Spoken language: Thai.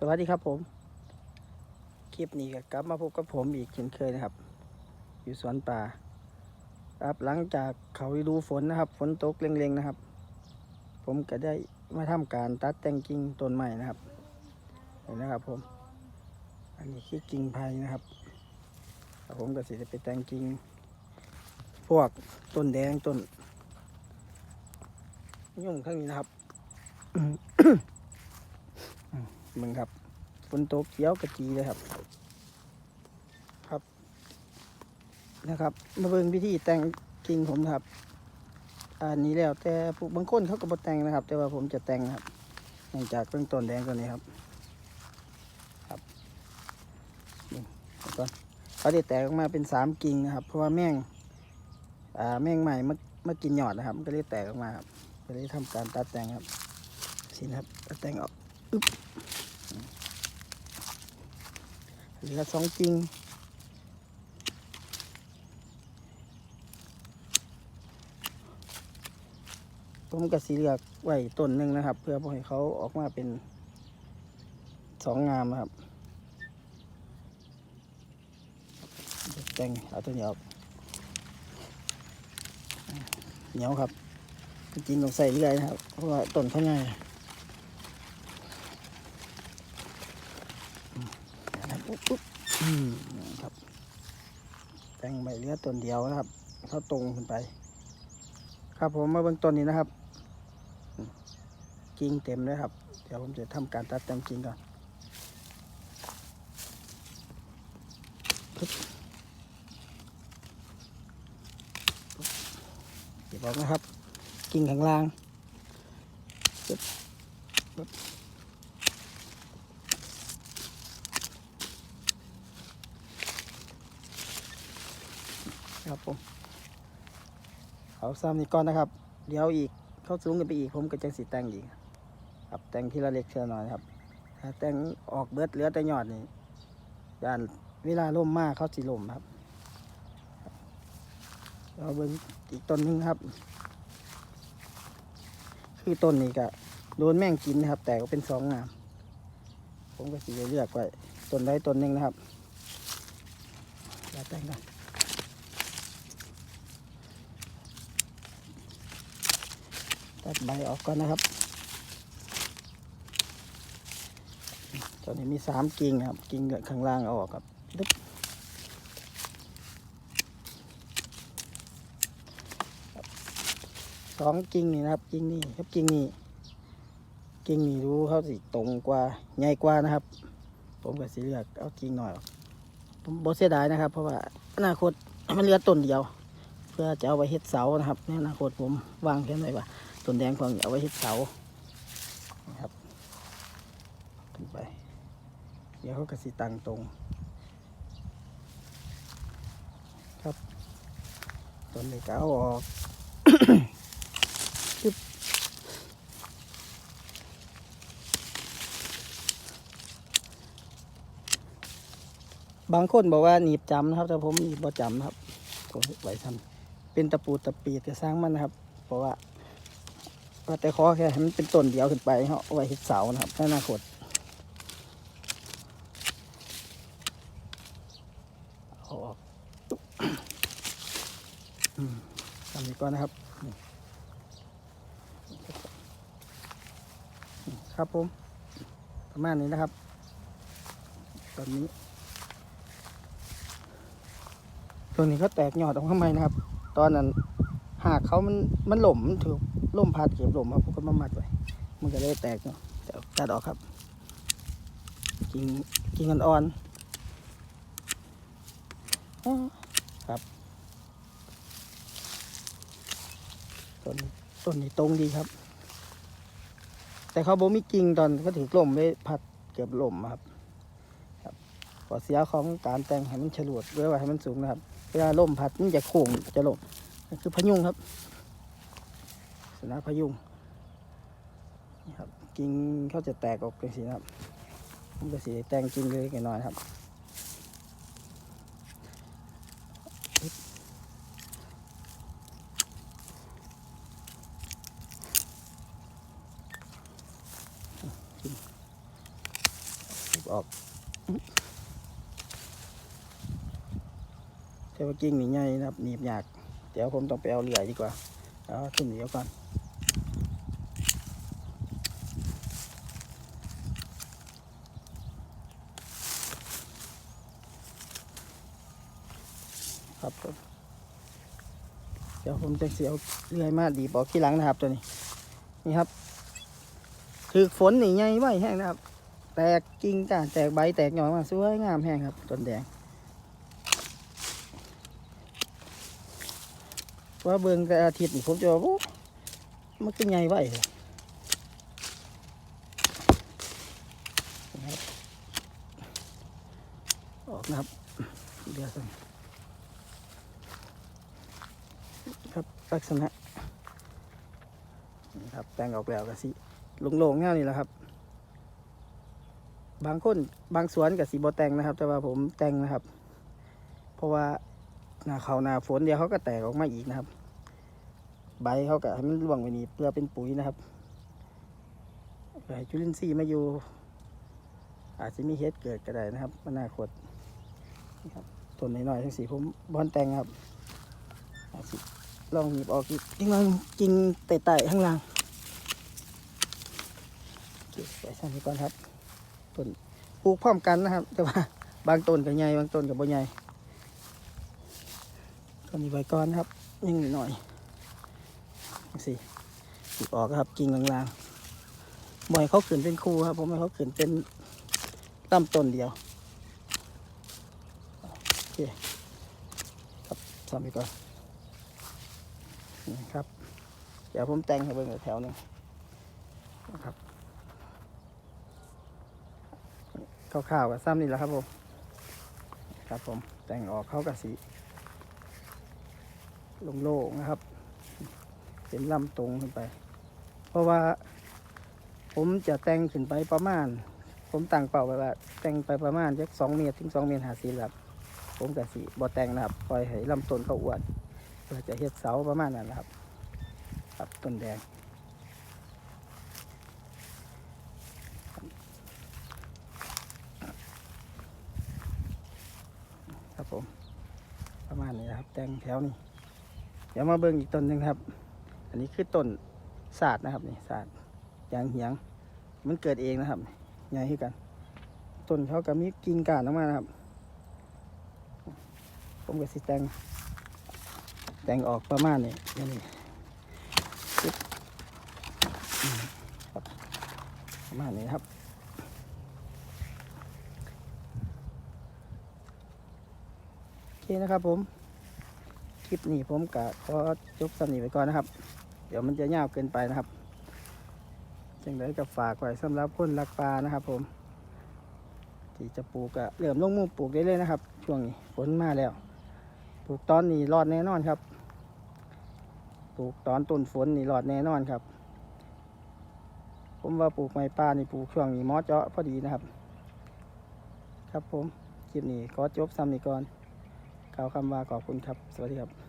สวัสดีครับผม คลิปนี้ก็กลับมาพบกับผมอีกเช่นเคยนะครับ อยู่สวนป่า ครับหลังจากเขาฤดูฝนนะครับ ฝนตกเร่งๆนะครับ ผมก็ได้มาทำการตัดแต่งกิ่งต้นใหม่นะครับเห็นนะครับผม อันนี้คือกิ่งไผ่นะครับผมก็สิจะไปแต่งกิ่งพวกต้นแดงต้นยุ่งข้างนี้นะครับ มึงครับฝนตกเขียวกระจีเลยครับ ครับ นะครับ มาเบิ่งวิธีแต่งกิ่งผมนะครับ อันนี้แล้วแต่ผู้บางคนเขาก็บ่แต่งนะครับ แต่ว่าผมจะแต่งนะครับเนื่องจากเบื้องต้นแดงตัวนี้ครับ ครับนี่เอาก่อนเขาได้แตกออกมาเป็นสามกิ่งนะครับ เพราะว่าแม่งอ่าแม่งใหม่มามากินหยอดนะครับ มันก็เลยแตกออกมาครับก็เลยทำการตัดแต่งครับสินะครับตัดแต่งออกอ เหลือสองจริง ผมก็สีเหลือกไว้ต้นหนึ่งนะครับ เพื่อให้เขาออกมาเป็นสองงามนะครับแต่งเอาตัวนี้ออกเหนียวครับจริงต้องใส่เรื่อยนะครับ เพราะว่าต้นเขาใหญ่นะครับอุ๊บอุ๊บอืม ครับแต่งใบเลือต้นเดียวนะครับเขาตรงขึ้นไป ครับผมมาเบื้องต้นนี้นะครับกิ่งเต็มเลยครับ เดี๋ยวผมจะทำการตัดแต่งกิ่งก่อนปึ๊บปึ๊บเดี๋ยวบอกนะครับ กิ่งข้างล่างปึ๊บปึ๊บ ครับผมเอาซ้ำนี่ก่อนนะครับ เดี๋ยวอีกเข้าสูงกันไปอีกผมก็จังสีแต่งอีกครับแต่งทีละเล็กทีละน้อยครับ ถ้าแต่งออกเบิดเหลือแต่ยอดนี่ย่านเวลาล่มมากเขาสีล่มครับเราเบิ่งอีกต้นหนึงครับ คือต้นนี้ก็โดนแม่งกินนะครับ แต่ก็เป็นสองงามผมก็สีเลือกไว้ต้นใดต้นหนึ่งนะครับเดี๋ยวแต่งกัน ตัดใบออกก่อนนะครับ ตอนนี้มีสามกิ่งครับ กิ่งข้างล่างเอาออกครับดึ๊บสองกิ่งนี่นะครับ กิ่งนี่ครับกิ่งนี่กิ่งนี่รู้เขาสิตรงกว่าใหญ่กว่านะครับ ผมก็สิเลือกเอากิ่งหน่อยผมบเสียดายนะครับ เพราะว่าอนาคตมันเหลือต้นเดียว เพื่อจะเอาไว้เฮ็ดเสานะครับในอนาคตผมวางแผนไว้ว่า ต้นแดงพวกนี้เอาไว้เฮ็ดเสานะครับขึ้นไป เดี๋ยวเขากระสีตังตรง ครับต้นนี้ก็เอาออกบบางคนบอกว่าหนีบจำนะครับ แต่ผมหนีบบ่จำครับผมไว้ทำเป็นตะปูตะปีจะสร้างมันนะครับ เพราะว่า แต่ขอแค่ให้มันเป็นต้นเดียวขึ้นไปเขาเอาไว้เห็ดเสานะครับในอนาคตเอาออกทำนี้ก่อนนะครับ ครับผม ประมาณนี้นะครับ ตอนนี้ ตัวนี้ก็แตกยอดออกข้างในนะครับ ตอนนั้นหากเขามันมันหล่มมันถือ ล่มพัดเก็บล่มครับผมก็มามัดไว้มันก็เลยแตกเนาะเดี๋ยวตัดออกครับกิ่งกิ่งอ่อนๆอ้อครับต้นต้นนี้ตรงดีครับ แต่เขาบ่มีกิ่งตอนเขาถือล่มไว้พัดเก็บล่มครับครับขอเสียของการแต่งให้มันฉลวดด้วยว่าให้มันสูงนะครับ เวลาล่มพัดมันจะโค้งจะล่มคือพยุงครับ สนะพยุงนี่ครับกิ่งเขาจะแตกออกเป็นสีนะครับมันก็สีแตงกิ่งเลยกันหน่อยครับออกแต่ว่ากิ่งนี่ใหญ่นะครับหนีบยาก เดี๋ยวผมต้องไปเอาเหลือดีกว่า เอาขึ้นเดี๋ยวก่อนครับผมเดี๋ยวผมจะเสียวเลื่อยมาดีบอกที่หลังนะครับตัวนี้ นี่ครับ คือฝนนี่ใหญ่ไว้แห้งนะครับ แตกกิ่งก้านแตกใบแตกหน่อยมาสวยงามแห้งครับต้นแดง ว่าเบิ่งแต่อาทิตย์นี่ผมจะว่ามันก็ใหญ่ไว้เลยนะครับออกนะครับ เดี๋ยวสัครับลักษณะนี่ครับแต่งออกแล้วก็สิโล่งๆเง่านี่แหละครับ บางคนบางสวนกับสีบแต่งนะครับ แต่ว่าผมแต่งนะครับ เพราะว่า หน้าเขาหน้าฝนเดียวเขาก็แตกออกมาอีกนะครับ ใบเขาก็ให้มันร่วงไปนี่เพื่อเป็นปุ๋ยนะครับให้จุลินทรีย์มาอยู่ อาจจะมีเฮ็ดเกิดก็ได้นะครับอนาคตนี่ครับต้นน้อยๆทั้งสีผมบอนแตงครับอาจสิลองหยิบออกอีกจริงๆจริงไต่ๆข้างล่างเก็บไว้สั้นนี้ก่อนครับต้นปลูกพร้อมกันนะครับ แต่ว่าบางต้นก็ใหญ่บางต้นก็บ่ใหญ่ ต้นนี้ไว้ก่อนครับยังหน่อยสิสิออกครับกิ่งลางๆบ่อยเขาขึ้นเป็นคู่ครับผมให้เขาขึ้นเป็นลำต้นเดียวโอเคครับทำไปก่อนนี่ครับ เดี๋ยวผมแต่งให้เบิ่งอีกแถวหนึ่งนะครับคร่าวๆกับซ้ำนี่แหละครับผมครับผมแต่งออกเข้ากับสี โล่งๆนะครับ เป็นลำตรงขึ้นไป เพราะว่าผมจะแต่งขึ้นไปประมาณ ผมตั้งเป้าไว้ว่าแต่งไปประมาณจักสองเมตรถึงสองเมตรหาสิครับผมกับสีบอแต่งนะครับปล่อยให้ลำต้นเขาอ้วนเพื่อจะเฮ็ดเสาประมาณนั้นนะครับ ครับต้นแดงครับผม ประมาณนี้นะครับ แต่งแถวนี้ ดี๋ยวมาเบิ่งอีกต้นหนึ่งครับ อันนี้คือต้นศาสตร์นะครับนี่ศาสตร์ยางเหียง มันเกิดเองนะครับใหญ่ขึ้นกัน ต้นเขาก็มีกิ่งก้านออกมานะครับ ผมก็สิแต่งแต่งออกประมาณนี้อย่นี่ประมาณนี้ครับโอเคนะครับผม คลิปนี้ผมกะขอจบสำนีไปก่อนนะครับ เดี๋ยวมันจะยาวเกินไปนะครับจังไดก็ฝากไว้สำหรับคนรักปลานะครับ ผม ที่จะปลูกกะเริ่มลงมือปลูกได้เลยนะครับ ช่วงนี้ฝนมาแล้ว ปลูกตอนนี้รอดแน่นอนครับ ปลูกตอนต้นฝนนี่รอดแน่นอนครับ ผมว่าปลูกไม้ป่านี่ปลูกช่วงนี้มอเจาะพอดีนะครับ ครับผมคลิปนี้ขอจบซ้ำนี้ก่อน กล่าวคำว่าขอบคุณครับ สวัสดีครับ